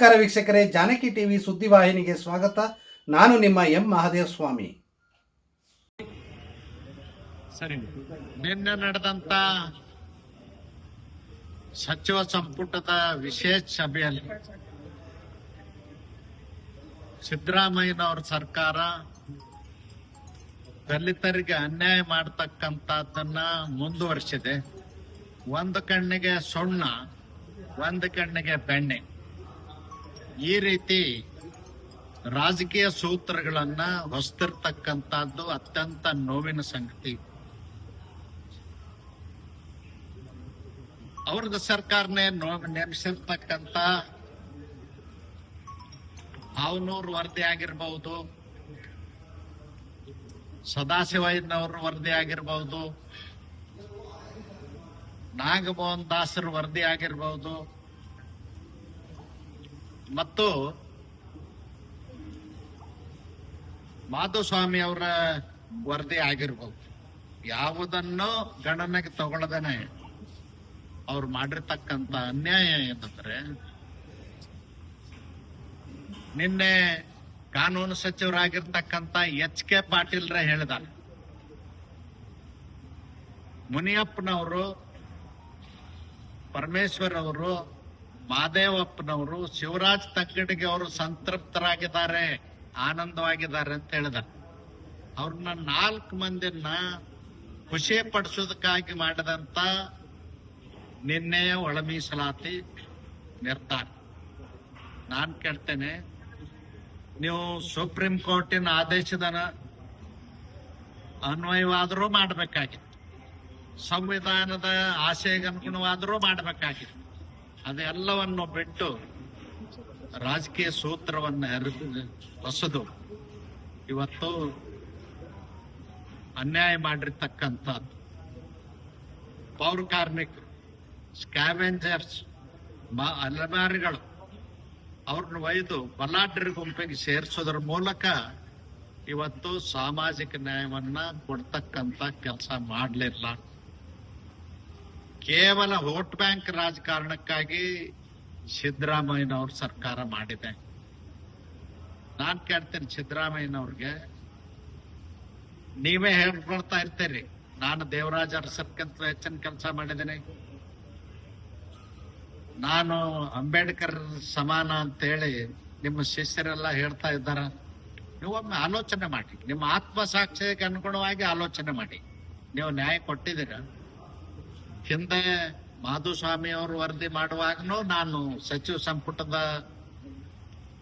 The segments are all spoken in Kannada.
ನಮಸ್ಕಾರ ವೀಕ್ಷಕರೇ, ಜಾನಕಿ ಟಿವಿ ಸುದ್ದಿವಾಹಿನಿಗೆ ಸ್ವಾಗತ. ನಾನು ನಿಮ್ಮ ಎಂ ಮಹಾದೇವ ಸ್ವಾಮಿ ಸರಿ, ನಿನ್ನೆ ನಡೆದಂತ ಸಚಿವ ಸಂಪುಟದ ವಿಶೇಷ ಸಭೆಯಲ್ಲಿ ಸಿದ್ದರಾಮಯ್ಯನವ್ರ ಸರ್ಕಾರ ದಲಿತರಿಗೆ ಅನ್ಯಾಯ ಮಾಡತಕ್ಕಂಥದ್ದನ್ನ ಮುಂದುವರಿಸಿದೆ. ಒಂದು ಕಣ್ಣಿಗೆ ಸುಣ್ಣ, ಒಂದು ಕಣ್ಣಿಗೆ ಬೆಣ್ಣೆ. ಈ ರೀತಿ ರಾಜಕೀಯ ಸೂತ್ರಗಳನ್ನ ಹೊಸ್ತಿರ್ತಕ್ಕಂಥದ್ದು ಅತ್ಯಂತ ನೋವಿನ ಸಂಗತಿ. ಅವ್ರದ್ದು ಸರ್ಕಾರನೇ ನೋ- ನೆನೆಸಿರ್ತಕ್ಕಂಥ ಹಾವನೂರು ವರದಿ ಆಗಿರ್ಬಹುದು ಸದಾಶಿವಯ್ಯನವ್ರ ವರದಿ ಆಗಿರ್ಬಹುದು ನಾಗಮೋಹನ್ ದಾಸರ ವರದಿ ಆಗಿರ್ಬಹುದು ಮತ್ತು ಮಾಧುಸ್ವಾಮಿ ಅವರ ವರದಿ ಆಗಿರ್ಬೋದು. ಯಾವುದನ್ನು ಗಣನೆಗೆ ತಗೊಳ್ಳದೇನೆ ಅವ್ರು ಮಾಡಿರ್ತಕ್ಕಂತ ಅನ್ಯಾಯ ಏನಂದ್ರೆ, ನಿನ್ನೆ ಕಾನೂನು ಸಚಿವರಾಗಿರ್ತಕ್ಕಂತ ಎಚ್ ಕೆ ಪಾಟೀಲ್ರ ಹೇಳಿದ ಮುನಿಯಪ್ಪನವರು ಪರಮೇಶ್ವರ್ ಅವರು ಮಾದೇವಪ್ಪನವರು ಶಿವರಾಜ್ ತಕ್ಕಡಿಗೆ ಅವರು ಸಂತೃಪ್ತರಾಗಿದ್ದಾರೆ, ಆನಂದವಾಗಿದ್ದಾರೆ ಅಂತ ಹೇಳಿದ ಅವ್ರನ್ನ ನಾಲ್ಕು ಮಂದಿನ ಖುಷಿ ಪಡಿಸೋದಕ್ಕಾಗಿ ಮಾಡಿದಂತ ನಿನ್ನೆಯ ಒಳಮೀಸಲಾತಿ ನಿರ್ಧಾರ. ನಾನ್ ಕೇಳ್ತೇನೆ, ನೀವು ಸುಪ್ರೀಂ ಕೋರ್ಟಿನ ಆದೇಶದ ಅನ್ವಯವಾದರೂ ಮಾಡಬೇಕಾಗಿತ್ತು. ಸಂವಿಧಾನದ ಆಶಯಕ್ಕೆ ಅನುಗುಣವಾದರೂ ಮಾಡಬೇಕಾಗಿತ್ತು. ಅದೆಲ್ಲವನ್ನು ಬಿಟ್ಟು ರಾಜಕೀಯ ಸೂತ್ರವನ್ನು ಹರಿದು ಹೊಸದು. ಇವತ್ತು ಅನ್ಯಾಯ ಮಾಡಿರ್ತಕ್ಕಂಥದ್ದು. ಪೌರ ಕಾರ್ಮಿಕರು ಸ್ಕ್ಯಾವೆಂಜರ್ಸ್ ಅಲೆಮಾರಿಗಳು ಅವ್ರನ್ನ ಒಯ್ದು ಬಲಾಢ್ಯ ಗುಂಪಿಗೆ ಸೇರಿಸೋದ್ರ ಮೂಲಕ ಇವತ್ತು ಸಾಮಾಜಿಕ ನ್ಯಾಯವನ್ನ ಕೊಡ್ತಕ್ಕಂತ ಕೆಲಸ ಮಾಡಲಿಲ್ಲ. ಕೇವಲ ವೋಟ್ ಬ್ಯಾಂಕ್ ರಾಜಕಾರಣಕ್ಕಾಗಿ ಸಿದ್ದರಾಮಯ್ಯನವ್ರ ಸರ್ಕಾರ ಮಾಡಿದೆ. ನಾನ್ ಕೇಳ್ತೇನೆ ಸಿದ್ದರಾಮಯ್ಯನವ್ರಿಗೆ. ನೀವೇ ಹೇಳ್ಕೊಳ್ತಾ ಇರ್ತೀರಿ. ನಾನು ದೇವರಾಜ ಅರಸರ್ಕಂತ ಹೆಚ್ಚಿನ ಕೆಲಸ ಮಾಡಿದ್ದೇನೆ. ನಾನು ಅಂಬೇಡ್ಕರ್ ಸಮಾನ ಅಂತೇಳಿ ನಿಮ್ಮ ಶಿಷ್ಯರೆಲ್ಲ ಹೇಳ್ತಾ ಇದ್ದಾರ. ನೀವೊಮ್ಮೆ ಆಲೋಚನೆ ಮಾಡಿ. ನಿಮ್ಮ ಆತ್ಮಸಾಕ್ಷಿಗೆ ಅನುಗುಣವಾಗಿ ಆಲೋಚನೆ ಮಾಡಿ. ನೀವು ನ್ಯಾಯ ಕೊಟ್ಟಿದ್ದೀರ? ಹಿಂದೆ ಮಾಧುಸ್ವಾಮಿ ಅವರು ವರದಿ ಮಾಡುವಾಗನೂ ನಾನು ಸಚಿವ ಸಂಪುಟದ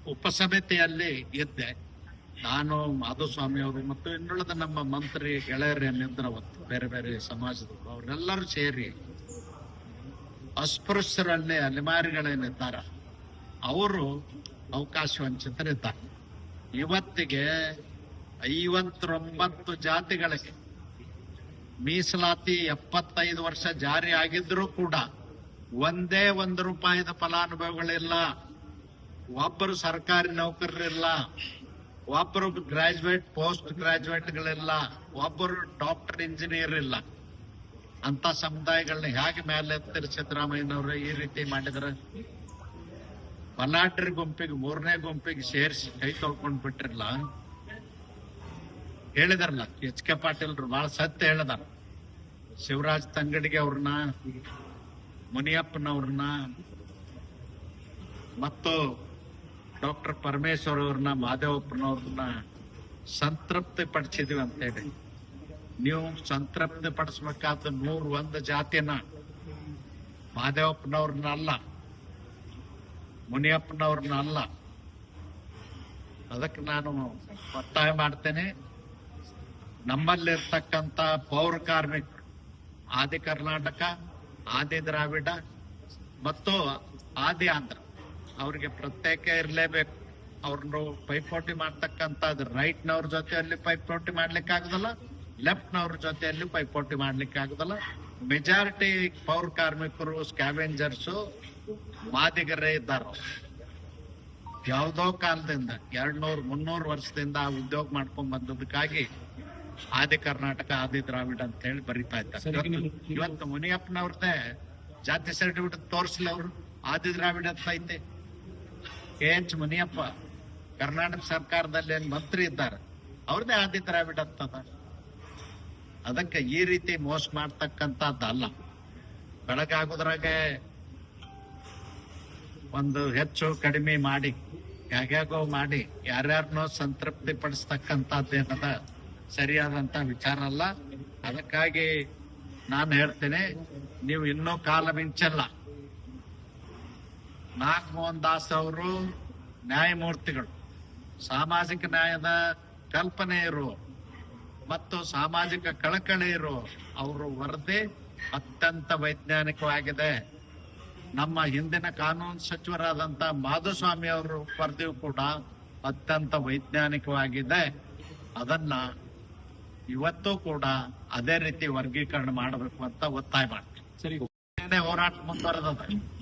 ಉಪಸಮಿತಿಯಲ್ಲಿ ಇದ್ದೆ. ನಾನು ಮಾಧುಸ್ವಾಮಿ ಅವರು ಮತ್ತು ಇನ್ನುಳಿದ ನಮ್ಮ ಮಂತ್ರಿ ಗೆಳೆಯರೇನಿದ್ರ ಅವತ್ತು ಬೇರೆ ಬೇರೆ ಸಮಾಜದವರು, ಅವರೆಲ್ಲರೂ ಸೇರಿ ಅಸ್ಪೃಶ್ಯರಲ್ಲಿ ಅಲೆಮಾರಿಗಳೇನಿದ್ದಾರ ಅವರು ಅವಕಾಶ ವಂಚಿತರಿದ್ದಾರೆ. ಇವತ್ತಿಗೆ ಐವತ್ತೊಂಬತ್ತು ಜಾತಿಗಳಿಗೆ ಮೀಸಲಾತಿ ಎಪ್ಪತ್ತೈದು ವರ್ಷ ಜಾರಿ ಆಗಿದ್ರೂ ಕೂಡ ಒಂದೇ ಒಂದು ರೂಪಾಯಿದ ಫಲಾನುಭವಿಗಳಿಲ್ಲ. ಒಬ್ಬರು ಸರ್ಕಾರಿ ನೌಕರರಿಲ್ಲ. ಒಬ್ಬರು ಗ್ರಾಜುಯೇಟ್ ಪೋಸ್ಟ್ ಗ್ರಾಜುಯೇಟ್ಗಳಿಲ್ಲ ಒಬ್ಬರು ಡಾಕ್ಟರ್ ಇಂಜಿನಿಯರ್ ಇಲ್ಲ. ಅಂತ ಸಮುದಾಯಗಳನ್ನ ಹೇಗೆ ಮೇಲೆ ಎತ್ತರ ಸಿದ್ದರಾಮಯ್ಯನವರು ಈ ರೀತಿ ಮಾಡಿದ್ರೆ? ಬಲಾಢ್ಯರ ಗುಂಪಿಗೆ, ಮೂರನೇ ಗುಂಪಿಗೆ ಸೇರಿಸಿ ಕೈ ತೊಳ್ಕೊಂಡ್ ಬಿಟ್ರಲ್ಲ ಹೇಳಿದಾರಲ್ಲ ಎಚ್ ಕೆ ಪಾಟೀಲ್ರು ಬಹಳ ಸತ್ಯ ಹೇಳಿದಾರ. ಶಿವರಾಜ್ ತಂಗಡಿಗೆ ಅವ್ರನ್ನ, ಮುನಿಯಪ್ಪನವ್ರನ್ನ, ಮತ್ತು ಡಾಕ್ಟರ್ ಪರಮೇಶ್ವರ್ ಅವ್ರನ್ನ, ಮಾದೇವಪ್ಪನವ್ರನ್ನ ಸಂತೃಪ್ತಿ ಪಡಿಸಿದೀವಿ ಅಂತೇಳಿ ನೀವು ಸಂತೃಪ್ತಿ ಪಡಿಸ್ಬೇಕಾದ ನೂರ್ ಒಂದು ಜಾತಿನ ಮಾದೇವಪ್ಪನವ್ರನ್ನ ಅಲ್ಲ, ಮುನಿಯಪ್ಪನವ್ರನ್ನ ಅಲ್ಲ. ಅದಕ್ಕೆ ನಾನು ಒತ್ತಾಯ ಮಾಡ್ತೇನೆ. ನಮ್ಮಲ್ಲಿರ್ತಕ್ಕಂಥ ಪೌರ ಕಾರ್ಮಿಕ, ಆದಿ ಕರ್ನಾಟಕ, ಆದಿ ದ್ರಾವಿಡ ಮತ್ತು ಆದಿ ಆಂಧ್ರ, ಅವ್ರಿಗೆ ಪ್ರತ್ಯೇಕ ಇರಲೇಬೇಕು. ಅವ್ರನ್ನ ಪೈಪೋಟಿ ಮಾಡ್ತಕ್ಕಂಥದ್ದು ರೈಟ್ನವ್ರ ಜೊತೆಯಲ್ಲಿ ಪೈಪೋಟಿ ಮಾಡ್ಲಿಕ್ಕೆ ಆಗುದಲ್ಲ, ಲೆಫ್ಟ್ನವ್ರ ಜೊತೆಯಲ್ಲಿ ಪೈಪೋಟಿ ಮಾಡ್ಲಿಕ್ಕೆ ಆಗದಲ್ಲ. ಮೆಜಾರಿಟಿ ಪೌರ ಕಾರ್ಮಿಕರು ಸ್ಕ್ಯಾವೆಂಜರ್ಸ್ ಮಾದಿಗರೇ ಇದ್ದಾರೆ. ಯಾವುದೋ ಕಾಲದಿಂದ ಎರಡ್ ನೂರ್ ಮುನ್ನೂರು ವರ್ಷದಿಂದ ಉದ್ಯೋಗ ಮಾಡ್ಕೊಂಡ್ ಬಂದದಕ್ಕಾಗಿ ಆದಿ ಕರ್ನಾಟಕ ಆದಿ ದ್ರಾವಿಡ ಅಂತ ಹೇಳಿ ಬರೀತಾ ಇದ್ದಾರೆ. ಇವತ್ತು- ಮುನಿಯಪ್ಪನ ಮುನಿಯಪ್ಪನವ್ರದ್ದೇ ಜಾತಿ ಸರ್ಟಿಫಿಕೇಟ್ ತೋರಿಸ್ಲಿ ಅವರು. ಆದಿ ದ್ರಾವಿಡ ಅಂತ ಐತೆ. ಕೆ ಎಚ್ ಮುನಿಯಪ್ಪ ಕರ್ನಾಟಕ ಸರ್ಕಾರದಲ್ಲಿ ಏನ್ ಮಂತ್ರಿ ಇದ್ದಾರೆ. ಅವ್ರದೇ ಆದಿ ದ್ರಾವಿಡ ಅಂತದ ಅದಕ್ಕೆ ಈ ರೀತಿ ಮೋಸ ಮಾಡ್ತಕ್ಕಂಥದ್ದಲ್ಲ ಬೆಳಗಾಗೋದ್ರಾಗೆ ಒಂದು ಹೆಚ್ಚು ಕಡಿಮೆ ಮಾಡಿ ಯಾಗ್ಯಾಗೋ ಮಾಡಿ ಯಾರ್ಯಾರನ್ನೋ ಸಂತೃಪ್ತಿ ಪಡಿಸ್ತಕ್ಕಂಥದ್ದೇನದ ಸರಿಯಾದಂತ ವಿಚಾರ ಅಲ್ಲ. ಅದಕ್ಕಾಗಿ ನಾನು ಹೇಳ್ತೇನೆ, ನೀವು ಇನ್ನೂ ಕಾಲ ಮಿಂಚಲ್ಲ. ನಾಗಮೋಹನ್ ದಾಸ್ ಅವರು ನ್ಯಾಯಮೂರ್ತಿಗಳು, ಸಾಮಾಜಿಕ ನ್ಯಾಯದ ಕಲ್ಪನೆ ಇರು ಮತ್ತು ಸಾಮಾಜಿಕ ಕಳಕಳಿ ಇರು ಅವರು ವರದಿ ಅತ್ಯಂತ ವೈಜ್ಞಾನಿಕವಾಗಿದೆ. ನಮ್ಮ ಹಿಂದಿನ ಕಾನೂನು ಸಚಿವರಾದಂತ ಮಾಧುಸ್ವಾಮಿ ಅವರು ವರದಿಯು ಕೂಡ ಅತ್ಯಂತ ವೈಜ್ಞಾನಿಕವಾಗಿದೆ. ಅದನ್ನ ಇವತ್ತು ಕೂಡ ಅದೇ ರೀತಿ ವರ್ಗೀಕರಣ ಮಾಡಬೇಕು ಅಂತ ಒತ್ತಾಯ ಮಾಡ್ತೀವಿ ಸರಿ. ಹೋರಾಟ ಮುಂದುವರೆದ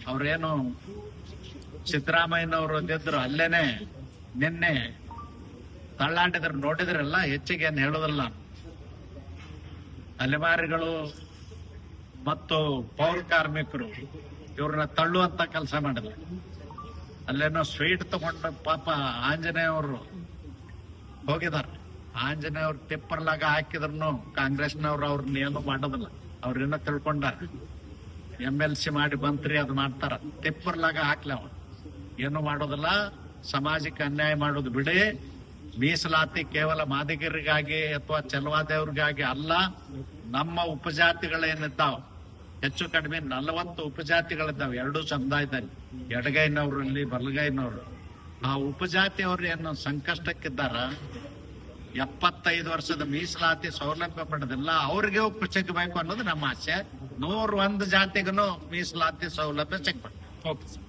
ಅವ್ರೇನು ಸಿದ್ದರಾಮಯ್ಯನವರು ಅಂದಿದ್ರು ಅಲ್ಲೇನೆ ನಿನ್ನೆ ತಳ್ಳಾಡಿದ್ರು ನೋಡಿದ್ರಲ್ಲ ಹೆಚ್ಚಿಗೆ ಏನು ಹೇಳೋದಿಲ್ಲ. ಅಲೆಮಾರಿಗಳು ಮತ್ತು ಪೌರ ಕಾರ್ಮಿಕರು ಇವ್ರನ್ನ ತಳ್ಳುವಂತ ಕೆಲಸ ಮಾಡಿದ್ರು. ಅಲ್ಲೇನೋ ಸ್ವೀಟ್ ತಗೊಂಡು ಪಾಪ ಆಂಜನೇಯವರು ಹೋಗಿದಾರೆ ಆಂಜನೇಯವ್ರ ಟಿಪ್ಪರ್ಲಾಗ ಹಾಕಿದ್ರು ಕಾಂಗ್ರೆಸ್ನವ್ರು ಅವ್ರನ್ನ ಏನು ಮಾಡೋದಿಲ್ಲ. ಅವ್ರೇನೋ ತಿಳ್ಕೊಂಡಾರ. ಎಂ ಎಲ್ ಸಿ ಮಾಡಿ ಬಂತ್ರಿ, ಅದು ಮಾಡ್ತಾರ. ತಿಪ್ಪರ್ಲಾಗ ಹಾಕ್ಲಿ ಅವ ಏನು ಮಾಡೋದಿಲ್ಲ. ಸಮಾಜಕ್ಕೆ ಅನ್ಯಾಯ ಮಾಡೋದು ಬಿಡಿ. ಮೀಸಲಾತಿ ಕೇವಲ ಮಾದಿಗರಿಗಾಗಿ ಅಥವಾ ಚಲವಾದೇವ್ರಿಗಾಗಿ ಅಲ್ಲ. ನಮ್ಮ ಉಪಜಾತಿಗಳೇನಿದ್ದಾವ? ಹೆಚ್ಚು ಕಡಿಮೆ ನಲವತ್ತು ಉಪಜಾತಿಗಳಿದ್ದಾವೆ. ಎರಡೂ ಸಮುದಾಯದಲ್ಲಿ. ಎಡಗೈನವ್ರಲ್ಲಿ ಬಲಗೈನವ್ರು. ಆ ಉಪಜಾತಿಯವ್ರು ಏನು ಸಂಕಷ್ಟಕ್ಕಿದ್ದಾರ? ಎಪ್ಪತ್ತೈದು ವರ್ಷದ ಮೀಸಲಾತಿ ಸೌಲಭ್ಯ ಪಡೆದಿಲ್ಲ ಅವ್ರಿಗೆ ಸಿಗಬೇಕು ಅನ್ನೋದು ನಮ್ಮ ಆಸೆ. ನೂರ ಒಂದು ಜಾತಿಗೂ ಮೀಸಲಾತಿ ಸೌಲಭ್ಯ ಸಿಗ್ಬೇಕು